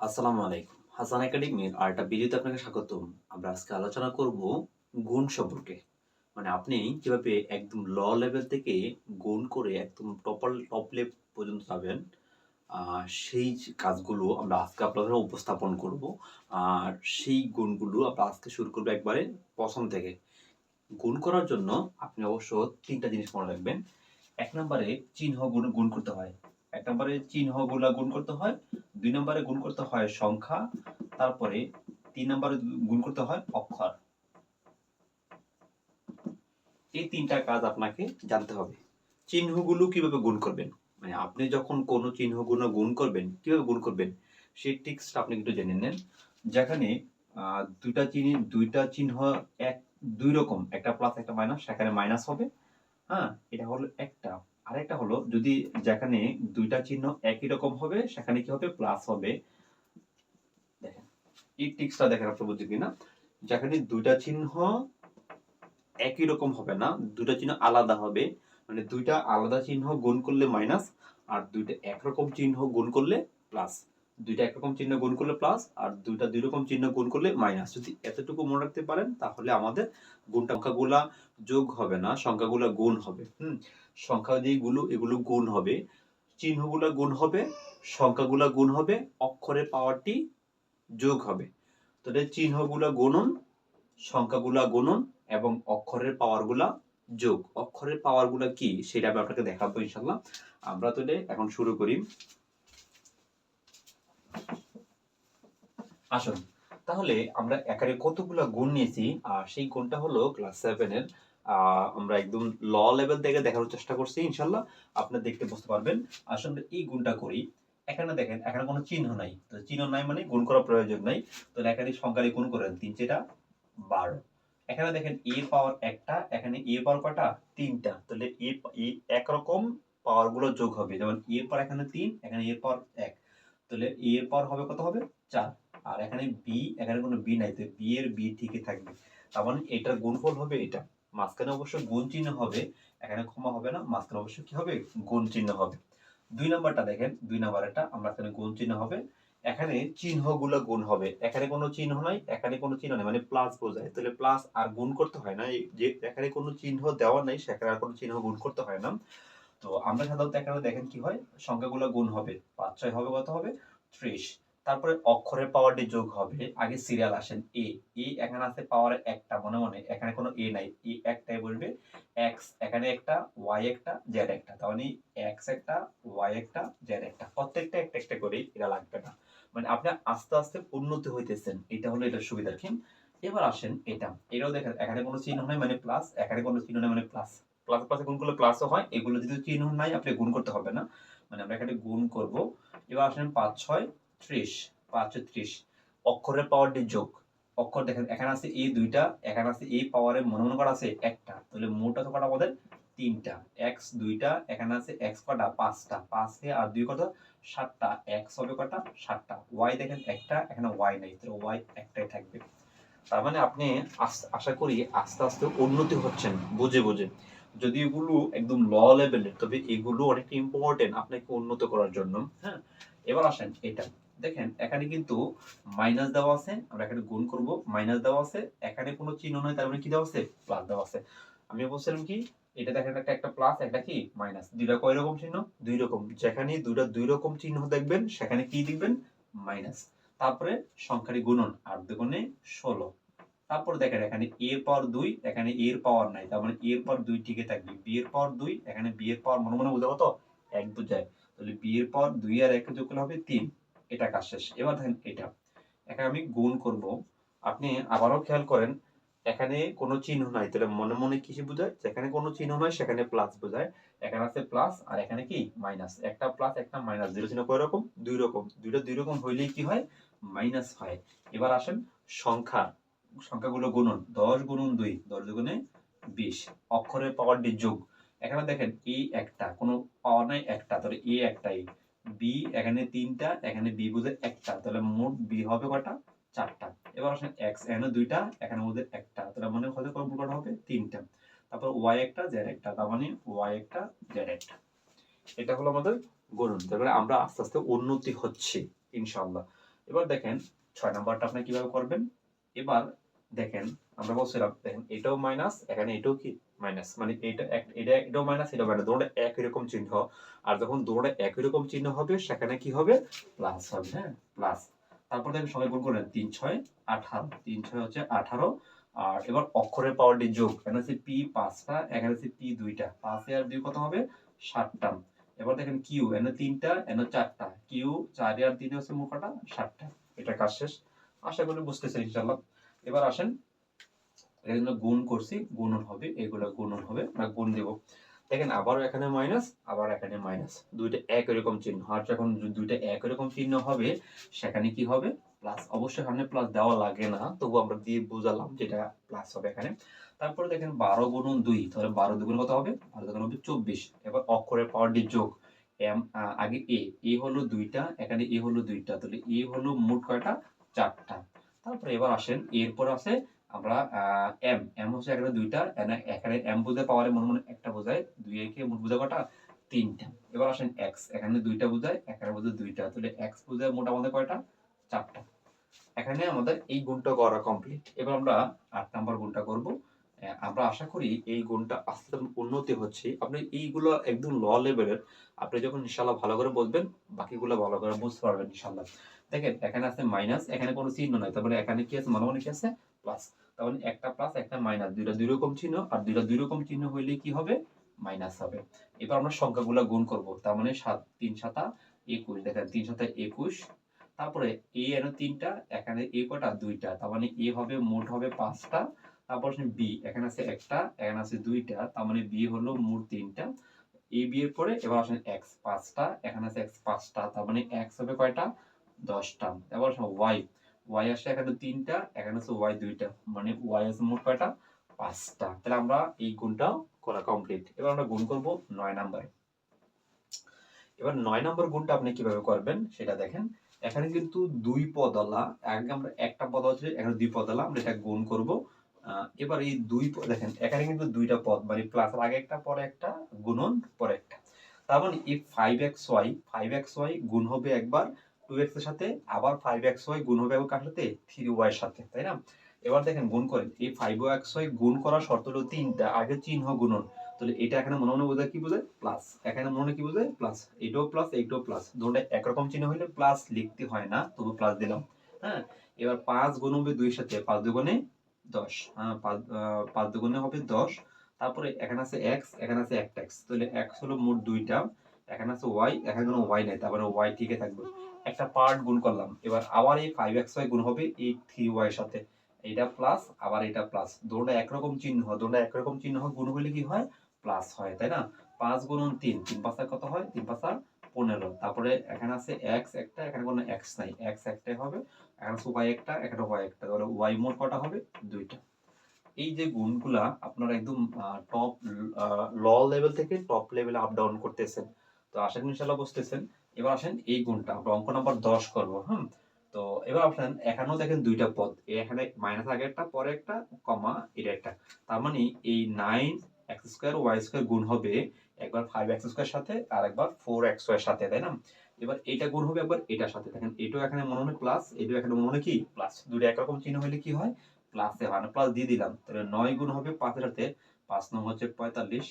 আসসালামু আলাইকুম। হাসান একাডেমির আর একটা ভিডিওতে আপনাকে স্বাগতম। আমরা আজকে আলোচনা করব গুণ সম্পর্কে। মানে আপনি কীভাবে একদম ল লেভেল থেকে গুণ করে একদম টপার টপ লেভেল পর্যন্ত যাবেন সেই কাজগুলো আমরা আজকে আপনাদের উপস্থাপন করব। আর সেই গুণগুলো আমরা আজকে শুরু করব একবারে প্রথম থেকে। গুণ করার জন্য আপনি অবশ্য তিনটা জিনিস মনে রাখবেন। এক নম্বরে চিহ্ন গুণ গুণ করতে হয়। এক নম্বরে চিহ্নগুলা গুণ করতে হয়, দুই নম্বরে গুণ করতে হয় সংখ্যা, তারপরে তিন নম্বরে গুণ করতে হয় অক্ষর। এই তিনটা কাজ আপনাকে জানতে হবে। চিহ্নগুলো কীভাবে গুণ করবেন? মানে আপনি যখন কোনো চিহ্নগুলো গুণ করবেন, কীভাবে গুণ করবেন, সেই টিক্সটা আপনি একটু জেনে নেন। যেখানে দুইটা চিহ্ন দুইটা চিহ্ন এক, দুই রকম, একটা প্লাস একটা মাইনাস সেখানে মাইনাস হবে। হ্যাঁ এটা হলো একটা। আরেকটা হলো, যদি যেখানে দুইটা চিহ্ন একই রকম হবে, সেখানে কি হবে? প্লাস হবে। দেখেন, এই টিক্সটা দেখেন আপনি বুঝছেন কিনা? যেখানে দুইটা চিহ্ন একই রকম হবে না, দুইটা চিহ্ন আলাদা হবে মানে দুইটা আলাদা চিহ্ন গুণ করলে মাইনাস আর দুইটা একরকম চিহ্ন গুণ করলে প্লাস দুইটা একরকম চিহ্ন গুণ করলে প্লাস আর দুইটা দুই রকম চিহ্ন গুণ করলে মাইনাস যদি এতটুকু মনে রাখতে পারেন, তাহলে আমাদের গুণটা সংখ্যাগুলা যোগ হবে না, সংখ্যাগুলা গুণ হবে। হুম? সংখ্যা যেগুলো এগুলো গুণ হবে। চিহ্নগুলো গুণ হবে সংখ্যাগুলো গুণ হবে অক্ষরের পাওয়ারটি যোগ হবে। তাহলে চিহ্নগুলো গুণন সংখ্যাগুলা গুণন এবং অক্ষরের পাওয়ারগুলা যোগ। অক্ষরের পাওয়ারগুলা কি? সেটা আমি আপনাকে দেখাবো ইনশাল্লাহ আমরা তাহলে এখন শুরু করি। আসুন তাহলে আমরা একারে কতগুলা গুণ নিয়েছি? আর সেই গুণটা হলো ক্লাস সেভেনের আহ, আমরা একদম ল লেভেল থেকে দেখানোর চেষ্টা করছি, ইনশাল্লাহ। আপনি দেখতে বুঝতে পারবেন। আসলে এই গুণটা করি। এখানে দেখেন, এখানে কোনো চিহ্ন নাই। তো চিহ্ন নাই মানে গুণ করার প্রয়োজন নাই। তো এখানে সংখ্যারে গুণ করেন, তিন চেটা বারো। এখানে দেখেন এ পাওয়ার একটা, এখানে এ পাওয়ার কটা তিনটা। তাহলে এ একরকম পাওয়ারগুলো যোগ হবে। যেমন এ পাওয়ার এখানে তিন, এখানে এ পাওয়ার এক। তাহলে এ এর পাওয়ার হবে, কত হবে? চার। আর এখানে বি এখানে কোনো বি নাই। তো বি এর বি ঠিকই থাকবে। তার মানে এটার গুণফল হবে এটা। মাঝখানে অবশ্য গুণ চিহ্ন হবে, এখানে ক্ষমা হবে না, মাঝখানে অবশ্য কি হবে? গুণ চিহ্ন হবে। দুই নাম্বারটা দেখেন, দুই নাম্বারটা আমরা এখানে গুণ চিহ্ন হবে, এখানে চিহ্নগুলো গুণ হবে। এখানে কোনো চিহ্ন নাই, এখানে কোনো চিহ্ন নেই মানে প্লাস বোঝায়। তাহলে প্লাস আর গুণ করতে হয় না যে এখানে কোনো চিহ্ন দেওয়া নাই, সেখানে আর কোনো চিহ্ন গুণ করতে হয় না। তো আমরা সাধারণত এখানে দেখেন কি হয়, সংখ্যাগুলো গুণ হবে। পাঁচ, ছয় হবে, কত হবে? ত্রিশ। তারপরে অক্ষরের পাওয়ারটি যোগ হবে। আগে সিরিয়াল আসেন এ এ এখানে আছে পাওয়ারে একটা, মনে মনে। এখানে কোনো এ নাই। এ একটাই বলবে এক্স এখানে একটা ওয়াই একটা জেড একটা। তার মানে এক্স একটা ওয়াই একটা জেড একটা। প্রত্যেকটা একটা একটা করে এটা লাগবে না। মানে আপনি আস্তে আস্তে উন্নতি হইতেছেন। এটা হলো এটার সুবিধা কি এবার আসেন এটা। এটাও দেখেন এখানে কোনো চিহ্ন নাই মানে প্লাস এখানে কোনো চিহ্ন নাই মানে প্লাস প্লাস প্লাসে গুণ করলে প্লাসও হয়, এগুলো যদি চিহ্ন নাই, আপনি গুণ করতে হবে না। মানে আমরা এখানে গুণ করব। এবার আসেন পাঁচ, ছয়। ত্রিশ পাঁচ ত্রিশ অক্ষরের পাওয়ারটি যোগ। অক্ষর দেখেন, এখানে আছে এই দুইটা, এখানে আছে এই পাওয়ারে মনে মনে করা আছে একটা। তাহলে মোট কত কটা আমাদের? তিনটা। এক্স দুইটা, এখানে আছে এক্স কটা? পাঁচটা। পাঁচে আর দুই কত? সাতটা। এক্স হবে কটা? সাতটা। ওয়াই দেখেন একটা, এখানে ওয়াই নাই। তাহলে ওয়াই একটাই থাকবে। তার মানে আপনি আশা করি আস্তে আস্তে উন্নতি হচ্ছেন, বুঝে বুঝে। যদি এগুলো একদম ল লেভেলের তবে এগুলো অনেক ইম্পর্টেন্ট আপনাকে উন্নত করার জন্য। হ্যাঁ? এবার আসেন এটা। দেখেন, এখানে কিন্তু মাইনাস দেওয়া আছে, আমরা এখানে গুণ করব মাইনাস দেওয়া আছে, এখানে কোনো চিহ্ন নয় তার মানে কি দেওয়া আছে? প্লাস দেওয়া আছে। আমি বলছিলাম কি, এটা দেখেন একটা একটা প্লাস একটা কি? মাইনাস দুইটা কয় রকম চিহ্ন? দুই রকম। যেখানে দুইটা, দুই রকম চিহ্ন দেখবেন, সেখানে কি দিবেন মাইনাস তারপরে সংখ্যাটি গুণন, আর দুগুণে ষোলো। তারপর দেখেন, এখানে এ পাওয়ার দুই, এখানে এর পাওয়ার নাই, তার মানে এর পাওয়ার দুই টিকে থাকবে। বি এর পাওয়ার দুই, এখানে বি এর পাওয়ার মনে মনে বোঝা কত? এক বোঝায়। তাহলে বি এর পাওয়ার দুই আর এক যোগ করলে হবে তিন। এটা কাজ শেষ। এবার দেখেন এটা। এখানে আমি গুণ করব। আপনি আবারও খেয়াল করেন, এখানে কোনো চিহ্ন নাই। তাহলে মনে মনে কিছু বোঝায়? যেখানে কোনো চিহ্ন নাই, সেখানে প্লাস বোঝায়। এখানে আছে প্লাস আর এখানে কি? মাইনাস একটা প্লাস একটা মাইনাস জিরো চিহ্ন কয় রকম? দুই রকম। দুইটা দুই রকম হইলেই কি হয়? মাইনাস হয়। এবার আসেন সংখ্যা। সংখ্যাগুলো গুণন। দশ গুণন দুই। দশ দুগুণে বিশ। অক্ষরের পাওয়ার ডি যোগ। এখানে দেখেন এই একটা। কোনো পাওয়ার নাই, একটা। তাহলে এ একটাই। বি এখানে তিনটা, এখানে বি বুঝে একটা। তাহলে মোট বি হবে কটা? চারটা। এবার আসেন এক্স এখানে দুইটা, এখানে মধ্যে একটা। তাহলে মানে কত কটা হবে তিনটা। তারপর ওয়াই একটা জেড একটা। তার মানে ওয়াই একটা জেড একটা। এটা হলো আমাদের গণন তারপরে আমরা আস্তে আস্তে উন্নতি হচ্ছে, ইনশাআল্লাহ। এবার দেখেন, ছয় নাম্বারটা আপনি কীভাবে করবেন? এবার দেখেন, আমরা বলছিলাম, দেখেন, এটাও মাইনাস এখানে এটাও কি মাইনাস মানে এটা এটা এটাও মাইনাস এটাও মাইনাস দুটোটা একই রকম চিহ্ন। আর যখন দুটোটা একই রকম চিহ্ন হবে, সেখানে কি হবে? প্লাস হবে হ্যাঁ? প্লাস তারপর দেখেন সবাই গুণ করলেন। তিন, ছয়, আঠারো। তিন, ছয় হচ্ছে আঠারো। আর এবার অক্ষরের পাওয়ারটি যোগ। এখানে হচ্ছে পি পাঁচটা, এখানে হচ্ছে পি দুইটা। পাঁচে আর দুই কত হবে? ষাটটা এবার দেখেন কিউ এনে তিনটা, এনে চারটা। কিউ চারে আর তিনে হচ্ছে মোট কটা ষাটটা এটা কাজ শেষ। আশা করি বুঝতেছেন ইনশাল্লাহ এবার আসেন জন্য গুণ করছি, গুণন হবে, এগুলো গুণন হবে, আমরা গুণ দেব। দেখেন, আবারও এখানে মাইনাস আবার এখানে মাইনাস দুইটা একই রকম চিহ্ন। আর যখন দুইটা একই রকম চিহ্ন হবে, সেখানে কি হবে? প্লাস অবশ্যই এখানে প্লাস দেওয়া লাগে না, তবু আমরা দিয়ে বুঝালাম যেটা প্লাস হবে এখানে। তারপরে দেখেন, বারো গুণন দুই, তাহলে বারো দুগুণ কত হবে? বারো দুগুণ হবে চব্বিশ। এবার অক্ষরের পাওয়ার যোগ। এম আগে এ এ হলো দুইটা, এখানে এ হলো দুইটা, তাহলে এ হলো মোট কয়টা? চারটা। তারপরে এবার আসেন, এরপর আছে আমরা এম এম হচ্ছে এখানে দুইটা, এখানে এম বুঝে পাওয়ারে মনে মনে একটা বোঝায়, দুই একে মোট বোঝা কটা? তিনটা। এবার আসেন এক্স এখানে দুইটা বোঝায়, এখানে বোঝায় দুইটা। তাহলে এক্স বোঝায় মোট আমাদের কয়টা? চারটা। এখানে আমাদের এই গুণটা করা কমপ্লিট এবার আমরা আট নাম্বার গুণটা করব। আমরা আশা করি এই গুণটা আস্তে আস্তে উন্নতি হচ্ছে। আপনি এইগুলো একদম ল লেভেলের আপনি যখন ইনশাল্লাহ ভালো করে বুঝবেন বাকিগুলো ভালো করে বুঝতে পারবেন ইনশাল্লাহ দেখেন, এখানে আছে মাইনাস এখানে কোনো চিহ্ন নাই। তারপরে এখানে কি আছে? মনে মনে কি আছে? প্লাস মানে একটা প্লাস একটা মাইনাস দুইটা দুই রকম চিহ্ন আর দুইটা দুই রকম চিহ্ন হইলে কি হবে? মাইনাস হবে। এবার আমরা সংখ্যাগুলো গুণ করব। তার মানে সাত, তিন সাতা একুশ। দেখেন, তিন সাতা একুশ। তারপরে এ এর তিনটা, এখানে এ কটা? দুইটা। তার মানে এ হবে, মোট হবে পাঁচটা। তারপর বি এখানে আছে একটা, এখানে আছে দুইটা। তার মানে বি হলো মোট তিনটা। এ বি এর পরে এবার আসেন এক্স পাঁচটা। এখানে আছে এক্স পাঁচটা। তার মানে এক্স হবে কয়টা? দশটা। এবার ওয়াই ওয়াই আসে এখানে তিনটা, এখানে আছে ওয়াই দুইটা মানে ওয়াই আছে মোট কয়টা? পাঁচটা। তাহলে আমরা এই গুণটাও করা কমপ্লিট এবার আমরা গুণ করব নয় নাম্বারে এবার নয় নম্বর গুণটা আপনি কীভাবে করবেন সেটা দেখেন। এখানে কিন্তু দুই পদলা, আগে আমরা একটা পদ আছে, এখানে দুই পদলা, আমরা এটা গুণ করব। এবার এই দুই প- দেখেন, এখানে কিন্তু দুইটা পদ মানে প্লাস আগে একটা, পরে একটা, গুণন পরে একটা। তার মানে এই five X Y five X Y গুণ হবে একবার টু এক্সের সাথে, আবার ফাইভ এক্স গুণ হবে কার সাথে থ্রি এর সাথে, তাই না? এবার দেখেন, গুণ করেন। এই ফাইভ এক্স গুণ করার শর্ত হলো তিনটা, আগে চিহ্ন গুণন। তাহলে এটা এখানে মনে মনে বোঝায় কি বোঝায়? প্লাস এখানে মনে কি বোঝায়? প্লাস এটাও প্লাস এইটাও প্লাস দুটো একরকম চিহ্ন হইলে প্লাস লিখতে হয় না, তবু প্লাস দিলাম। হ্যাঁ? এবার পাঁচ গুণ হবে দুইয়ের সাথে, পাঁচ দুগুণে দশ। হ্যাঁ পাঁচ পাঁচ দুগুণে হবে দশ। তারপরে এখানে আছে এক্স এখানে আছে একটা এক্স তাহলে এক্স হলো মোট দুইটা। এখানে আছে ওয়াই এখানে কোনো ওয়াই নাই তারপরে ওয়াই ঠিকই থাকবে। একটা পার্ট গুণ করলাম, এবার আবার এই ফাইভ এক্স ওয়াই গুণ হবে এই থ্রি ওয়াই এর সাথে। এইটা প্লাস আবার এটা প্লাস দুটো একরকম চিহ্ন হয় দুটো একরকম চিহ্ন হয় গুণ হলে কি হয়? প্লাস হয়, তাই না? পাঁচ গুণন তিন তিন পাঁচা কত হয়? তিন পাঁচা পনেরো। তারপরে এখানে আছে এক্স একটা, এখানে কোনো এক্স নাই। এক্স একটাই হবে, এখানে আছে ওয়াই একটা, এখানে ওয়াই একটা। তাহলে ওয়াই মোট কটা হবে? দুইটা। এই যে গুণগুলা আপনারা একদম টপ ল লেভেল থেকে টপ লেভেলে আপ ডাউন করতেছেন। তো আশা করি ইনশাল্লাহ বুঝতেছেন। এবার আসেন এই গুণটা, আমরা অঙ্ক নাম্বার দশ করব হ্যাঁ তো এবার আসেন এখানেও দেখেন দুইটা পদ এখানে মাইনাস আগে একটা পরে একটা কমা এটা একটা। তার মানে এই nine X square Y square গুণ হবে একবার ফাইভ এক্স স্কোয়ার সাথে আর একবার ফোর এক্স ওয়াই সাথে, তাই না? এবার এটা গুণ হবে একবার এটার সাথে। দেখেন এটাও এখানে মনে হয় প্লাস এটাও এখানে মনে হয় কি? প্লাস দুটো একরকম চিহ্ন হলে কি হয়? প্লাসে হয় না। প্লাস দিয়ে দিলাম। তাহলে নয় গুণ হবে পাঁচের সাথে, পাঁচ নং হচ্ছে পঁয়তাল্লিশ।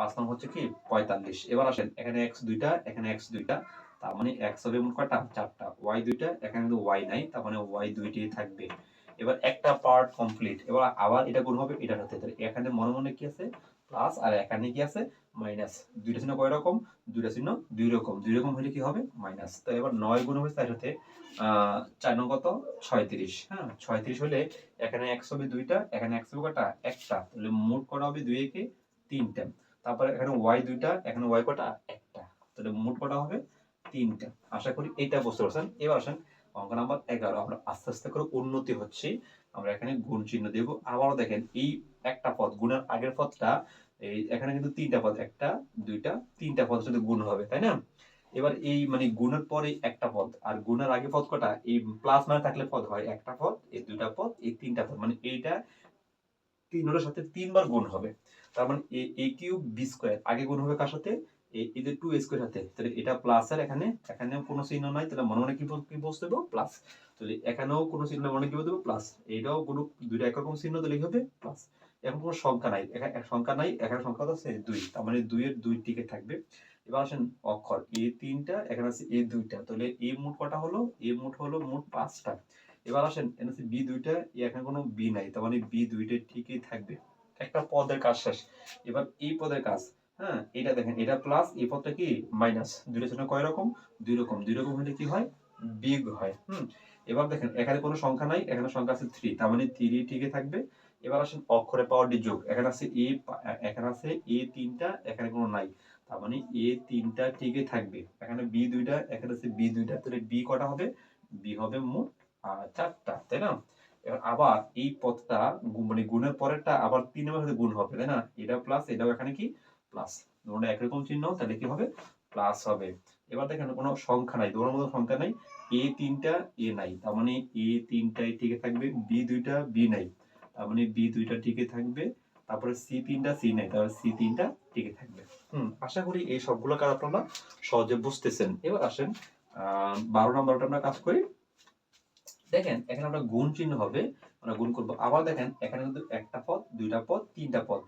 পাঁচ নং হচ্ছে কি পঁয়তাল্লিশ। এবার আসেন, এখানে এক্স দুইটা, এখানে এক্স দুইটা, তার মানে এক্স হবে মোট কয়টা চারটা। ওয়াই দুইটা, এখানে কিন্তু ওয়াই নাই, তার মানে ওয়াই দুইটি থাকবে। এবার একটা পার্ট কমপ্লিট এবার আবার এটা গুণ হবে এটার সাথে তাহলে এখানে মনে মনে কি আছে? প্লাস আর এখানে কি আছে? মাইনাস দুইটা চিহ্ন কয় রকম? দুইটা চিহ্ন দুই রকম। দুই রকম হলে কি হবে? মাইনাস তো এবার নয় গুণ হবে, তার সাথে চার নং কত? ছয়ত্রিশ। হ্যাঁ ছয়ত্রিশ হলে এখানে এক্স হবে দুইটা, এখানে হবে কটা একটা। তাহলে মোট কটা হবে? দুই একে তিনটা। তারপরে এখানে ওয়াই দুইটা, এখানে ওয়াই কটা? একটা। তাহলে মোট কটা হবে? তিনটা। আশা করি এটা বুঝতে পারছেন। এবার আসেন অঙ্ক নাম্বার এগারো। আমরা আস্তে আস্তে করে উন্নতি হচ্ছে। আমরা এখানে গুণ চিহ্ন দেব। আবারও দেখেন, এই একটা পদ, গুণের আগের পদটা, এই এখানে কিন্তু তিনটা পদ, একটা, দুইটা, তিনটা পদের সাথে গুণ হবে, তাই না? এবার এই মানে গুণের পরে একটা পদ, আর গুণের আগে পদ কটা? এই প্লাস মানে থাকলে পদ হয় একটা পদ, এই দুইটা পদ, এই তিনটা পদ মানে এইটা তিনটার সাথে তিনবার গুণ হবে। তার মানে A A cube B square. আগে গুণ হবে কার সাথে? এই- যে টু স্কোয়ার হাতে তাহলে এটা প্লাস আর এখানে, এখানেও কোনো চিহ্ন নাই। তাহলে মনে মনে কি কি বসতে দেবো প্লাস তাহলে এখানেও কোনো চিহ্ন, মনে কি দেবো প্লাস এইটাও কোনো, দুইটা একরকম চিহ্ন তাহলে কি হবে প্লাস এখন কোনো সংখ্যা নাই। সংখ্যা নাই, এখানে সংখ্যা তো আছে দুই। তার মানে দুইয়ের দুই টিকে থাকবে। এবার আসেন অক্ষর। এ তিনটা, এখানে আছে এ দুইটা। তাহলে এ মোট কটা হলো? এ মোট হলো মোট পাঁচটা। এবার আসেন আছে বি দুইটা এখানে কোনো বি নাই, তার মানে বি দুইটা ঠিকই থাকবে। একটা পদের কাজ শেষ। এবার এই পদের কাজ হ্যাঁ এটা দেখেন, এটা প্লাস এই পদটা কি? মাইনাস দুইটা জন্য কয় রকম? দুই রকম। দুই রকম হলে কি হয়? বিগ হয়, হুম। এবার দেখেন, এখানে কোনো সংখ্যা নাই, এখানে সংখ্যা আছে থ্রি তার মানে থ্রি ঠিকই থাকবে। এবার আসেন অক্ষরে পাওয়ার ডি যোগ। এখানে আছে এ এখানে আছে এ তিনটা, এখানে কোনো নাই। তার মানে এ তিনটা ঠিকই থাকবে। এখানে বি দুইটা, এখানে আছে বি দুইটা, তাহলে বি কটা হবে? বি হবে মোট চারটা, তাই না? এবার আবার এই পদটা মানে গুণের পরেরটা আবার তিনের সাথে গুণ হবে, তাই না? এটা প্লাস এটাও এখানে কি? প্লাস দুটো একরকম চিহ্ন, তাহলে কি হবে? প্লাস হবে। এবার দেখেন, কোনো সংখ্যা নাই, দুটোর মতো সংখ্যা নাই। এ তিনটা এ নাই। তার মানে এ তিনটাই টিকে থাকবে বি দুইটা বি নাই। তার মানে বি দুইটা টিকে থাকবে, তারপরে সি তিনটা সি নাই। তারপরে সি তিনটা টিকে থাকবে। হুম, আশা করি এই সবগুলো কাজ আপনারা সহজে বুঝতেছেন। এবার আসেন, আহ, বারো নম্বরটা আমরা কাজ করি। দেখেন, এখানে আমরা গুণ চিহ্ন হবে, আমরা গুণ করব। আবার দেখেন, এখানে কিন্তু একটা পদ, দুইটা পদ, তিনটা পদ।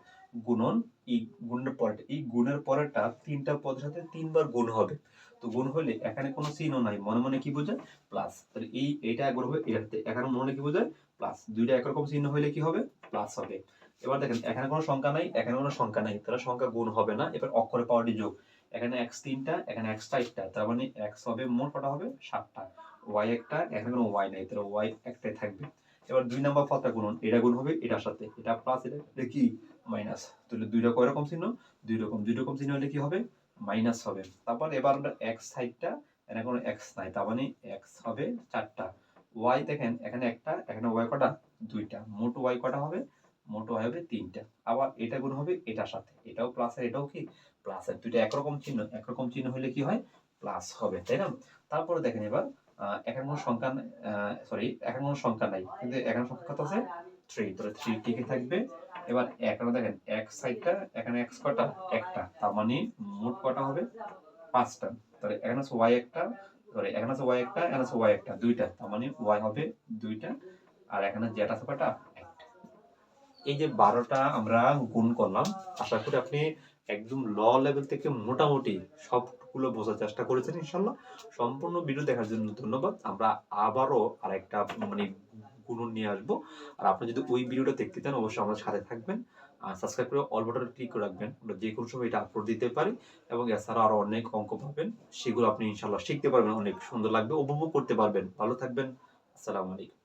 গুণন এই গুণের পরেরটা, এই গুণের পরেরটা তিনটা পদের সাথে তিনবার গুণ হবে। তো গুণ হলে এখানে কোনো চিহ্ন নাই, মনে মনে কি বোঝায়? প্লাস। তাহলে এই, এটা গুণ হবে, এটাতে এখানে মনে মনে কি বোঝায়? প্লাস। দুইটা একরকম চিহ্ন হলে কি হবে? প্লাস হবে। এবার দেখেন, এখানে কোনো সংখ্যা নাই, এখানে কোনো সংখ্যা নাই, তাহলে সংখ্যা গুণ হবে না, এবার অক্ষরে পাওয়ারটি যোগ এখানে এক্স তিনটা, এখানে এক্স চারটা, তার মানে এক্স হবে মোট কটা হবে? সাতটা। ওয়াই একটা এখানে কোনো ওয়াই নাই, তাহলে ওয়াই একটাই থাকবে। এবার দুই নাম্বার পদটা গুণন এটা গুণ হবে এটার সাথে, এটা প্লাস এটা কি? মাইনাস তাহলে দুই রকম চিহ্ন, দুই রকম দুই রকম চিহ্ন হলে কি হবে? মাইনাস হবে। তারপর এবার আমরা এক্স সাইডটা এখানে কোনো এক্স নাই, তার মানে এক্স হবে চারটা। ওয়াই দেখেন, এখানে একটা, এখানে ওয়াই কটা? দুইটা। মোট ওয়াই কটা হবে? মোট ওয়াই হবে তিনটা। আবার এটা গুণ হবে এটার সাথে। এটাও প্লাস আর এটাও কি? প্লাস আর দুইটা একরকম চিহ্ন একরকম চিহ্ন হলে কি হয়? প্লাস হবে, তাই না? তারপরে দেখেন এবার কোনো কোনো নাই, কিন্তু কত আছে? তাহলে থাকবে? এবার দেখেন সাইডটা এখানে কটা? একটা, তার মানে মোট কটা হবে? পাঁচটা। তাহলে এখানে আছে ওয়াই একটা এখানে আছে ওয়াই একটা, এখানে আছে ওয়াই একটা, দুইটা, তার মানে ওয়াই হবে দুইটা, আর এখানে জেড আছে কটা? এই যে বারোটা আমরা গুণ করলাম, আশা করি আপনি একদম ল লেভেল থেকে মোটামুটি সবগুলো বোঝার চেষ্টা করেছেন, ইনশাল্লাহ। সম্পূর্ণ ভিডিও দেখার জন্য ধন্যবাদ। আমরা আবারও আরেকটা মানে গুণন নিয়ে আসব। আর আপনি যদি ওই ভিডিওটা দেখতে চান, অবশ্যই আমাদের সাথে থাকবেন। আর সাবস্ক্রাইব করে অল বাটনে ক্লিক করে রাখবেন। আমরা যে কোনো সময় এটা আপলোড দিতে পারি এবং এছাড়া আরও অনেক অঙ্ক পাবেন। সেগুলো আপনি ইনশাল্লাহ শিখতে পারবেন, অনেক সুন্দর লাগবে, উপভোগ করতে পারবেন। ভালো থাকবেন। আসসালামু আলাইকুম।